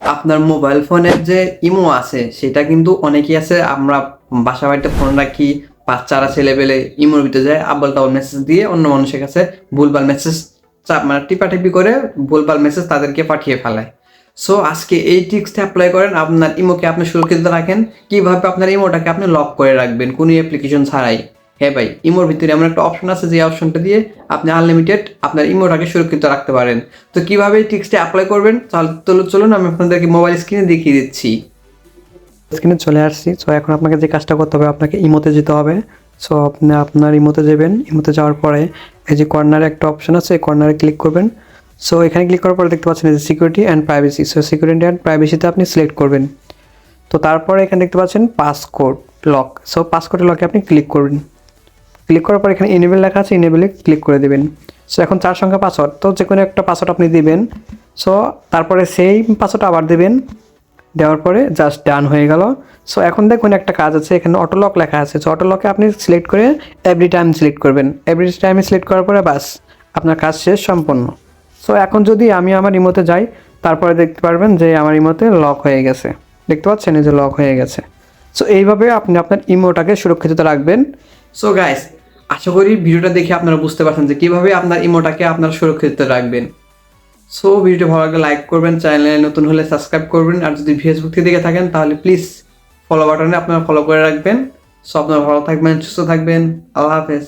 আপনার মোবাইল ফোনের যে ইমো আছে, সেটা কিন্তু অনেকেই আছে। আমরা বাসা বাড়িতে ফোন রাখি, বাচ্চারা ছেলে পেলে ইমোর ভিতরে যায়, আব্বাল টাবল মেসেজ দিয়ে অন্য মানুষের কাছে ভুলভাল মেসেজ চাপ মানে টিপাটিপি করে ভুলভাল মেসেজ তাদেরকে পাঠিয়ে ফেলায়। সো আজকে এই ট্রিক্সটা অ্যাপ্লাই করেন। আপনার ইমোকে আপনি সুরক্ষিত রাখেন। কীভাবে আপনার ইমোটাকে আপনি লক করে রাখবেন? কোনো অ্যাপ্লিকেশন ছাড়াই। হ্যাঁ ভাই, ইমোর ভিতরে এমন একটা অপশন আছে যে অপশনটা দিয়ে আপনি আনলিমিটেড আপনার ইমোটাকে সুরক্ষিত রাখতে পারেন। তো কীভাবে এই ট্রিক্সটা অ্যাপ্লাই করবেন? তাহলে চলুন, আমি আপনাদেরকে মোবাইল স্ক্রিনে দেখিয়ে দিচ্ছি। স্ক্রিনে চলে আসছি। সো এখন আপনাকে যে কাজটা করতে হবে, আপনাকে ইমোতে যেতে হবে। সো আপনি আপনার ইমোতে যাবেন। ইমোতে যাওয়ার পরে এই যে কর্নারে একটা অপশন আছে, এই কর্নারে ক্লিক করবেন। সো এখানে ক্লিক করার পরে দেখতে পাচ্ছেন যে security and privacy so security and প্রাইভেসিতে আপনি সিলেক্ট করবেন। তো তারপরে এখানে দেখতে পাচ্ছেন পাসকোড লক সো পাসকোডের লকে আপনি ক্লিক করবেন। ক্লিক করার পর এখানে ইনেবল লেখা আছে ইনেবলে ক্লিক করে দেবেন। সো এখন চার সংখ্যা পাসওয়ার্ড তো যে কোনো একটা পাসওয়ার্ড আপনি দিবেন। সো তারপরে সেই পাসওয়ার্ড আবার দেবেন। দেওয়ার পরে জাস্ট ডান হয়ে গেল। সো এখন দেখুন একটা কাজ আছে, এখানে অটোলক লেখা আছে। সো অটোলকে আপনি সিলেক্ট করে এভরি টাইম সিলেক্ট করবেন। এভরি টাইম সিলেক্ট করার পরে বাস আপনার কাজ শেষ সম্পন্ন সো এখন যদি আমি আমার ইমোতে যাই, তারপরে দেখতে পারবেন যে আমার ইমোতে লক হয়ে গেছে। দেখতে পাচ্ছেন? যে লক হয়ে গেছে। সো এইভাবে আপনি আপনার ইমোটাকে সুরক্ষিত রাখবেন। সো গাইস আশা করি ভিডিওটা দেখে আপনারা বুঝতে পারছেন যে কীভাবে আপনার ইমোটাকে আপনার সুরক্ষিত রাখবেন। সো ভিডিওটি ভালো লাগলে লাইক করবেন চ্যানেলে নতুন হলে সাবস্ক্রাইব করবেন, আর যদি ফেসবুক থেকে দেখে থাকেন, তাহলে প্লিজ ফলো বাটনে আপনারা ফলো করে রাখবেন। সো আপনারা ভালো থাকবেন, সুস্থ থাকবেন, আল্লাহ হাফেজ।